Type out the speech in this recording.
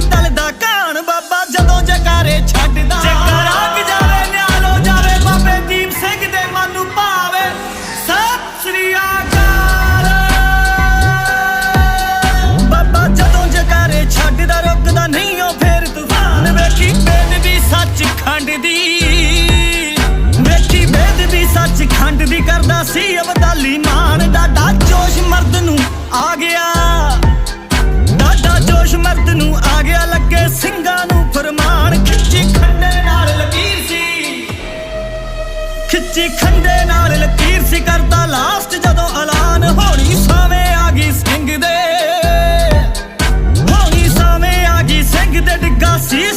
ਨਹੀਂ ਬਾਬਾ ਜਦੋਂ ਜਕਾਰੇ ਛੱਡਦਾ। ਰੁਕਦਾ ਨਹੀਂ ਉਹ ਫੇਰ ਤੂਫਾਨ। ਦੀ ਸੱਚ ਖੰਡ ਦੀ। ਵੇਖੀ ਬੇਦ ਸੱਚ ਖੰਡ ਦੀ ਕਰਦਾ ਸੀ ਅਬਦਾਲੀ ਮਾਨ। ਦਾ ਮਰਦ ਨੂੰ ਆ ਗਿਆ ਲੱਗੇ ਸਿੰਘਾਂ ਨੂੰ ਫਰਮਾਨ। ਖਿੱਚੀ ਖੰਡੇ ਨਾਲ ਲਕੀਰ ਸੀ। ਖਿੱਚੀ ਖੰਡੇ ਨਾਲ ਲਕੀਰ ਸੀ, ਕਰਦਾ ਲਾਸਟ ਜਦੋਂ ਐਲਾਨ। ਹੋਣੀ ਸਾਵੇਂ ਆ ਗਈ ਸਿੰਘ ਦੇ। ਹੋਣੀ ਸਾਵੇਂ ਆ ਗਈ ਸਿੰਘ ਦੇ ਡਿੱਗਾ ਸੀ